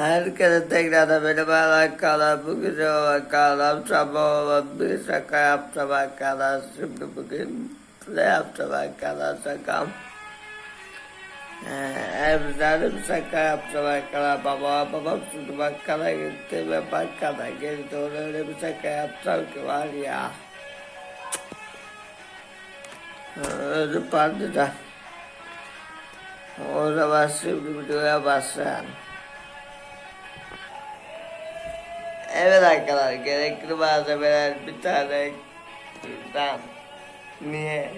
Herkese tekrardan merhaba arkadaşlar. Bugün bakalım sabah bir şaka yaptım arkadaşlar. Şimdi bugün ne yaptım arkadaşlar şakam. Ee, evlerde bir şaka yaptım arkadaşlar. Baba babam şimdi bakkala gitti ve bakkala geldi. Ona öyle bir şaka yaptım ki var ya. Öyle pardı da. O zaman şimdi videoya başlayalım. Evet arkadaşlar gerekli malzemeler bir tane kürdan. Niye?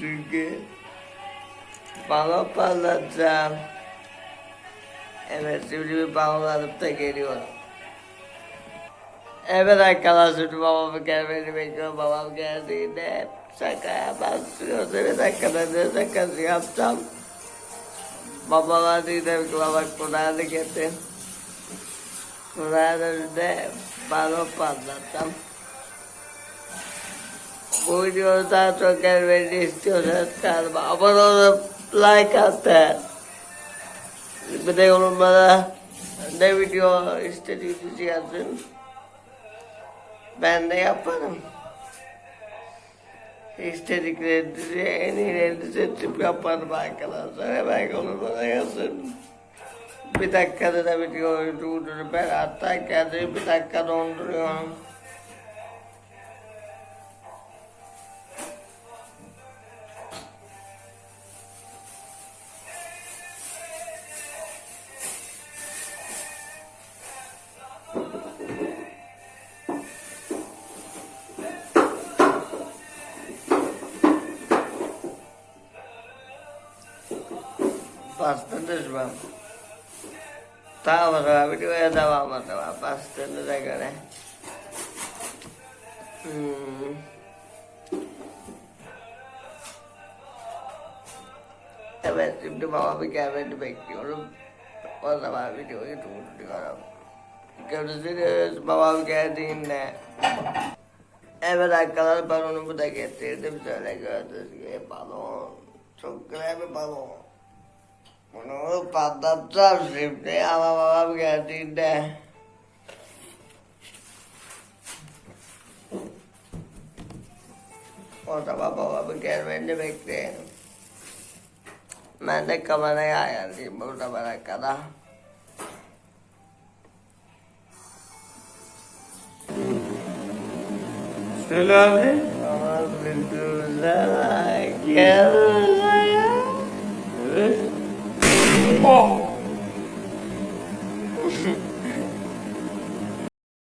Çünkü balon patlatacağım. Evet şimdi bir balon alıp da geliyorum. Evet arkadaşlar şimdi babamın gelmeni bekliyorum. Babam geldiğinde şakaya başlıyoruz. Evet arkadaşlar ne şakası yapacağım. Babama dedim ki baba Kur'an'ı getir. Önünde balon patlattım. Bu videoyu daha çok gelmeni istiyorsanız kanalıma abone olup like atın. Bir de yorumlara ne video istediğinizi yazın. Ben de yaparım. İstediklerinizi en iyilerini seçip yaparım arkadaşlar. Hemen yorumlara yazın. Bir dakikada da videoyu durdurup ben hatta kendimi bir dakika donduruyorum. Bastınız mı? Tamam o zaman videoya devam o zaman. Bastığınıza göre. Hmm. Evet şimdi babamın gelmeni bekliyorum. O zaman videoyu durduruyorum. Görüşürüz babam geldiğinde. Evet arkadaşlar balonumu da getirdim. Şöyle gördüğünüz gibi balon. Çok güzel bir balon. Bunu patlatacağım şimdi ama babam geldiğinde. O zaman babamın gelmeni bekleyelim. Ben de kamerayı ayarlayayım burada bana kadar. Selam. Aman güzel gel buraya.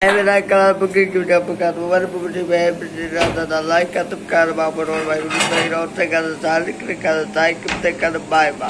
Evet arkadaşlar bugünkü video bu kadar. Umarım bu videoyu beğenmişsiniz. Da like atıp kanalıma abone olmayı unutmayın. Hoşçakalın. Sağlıklı kalın. Takipte kalın. Bay bay.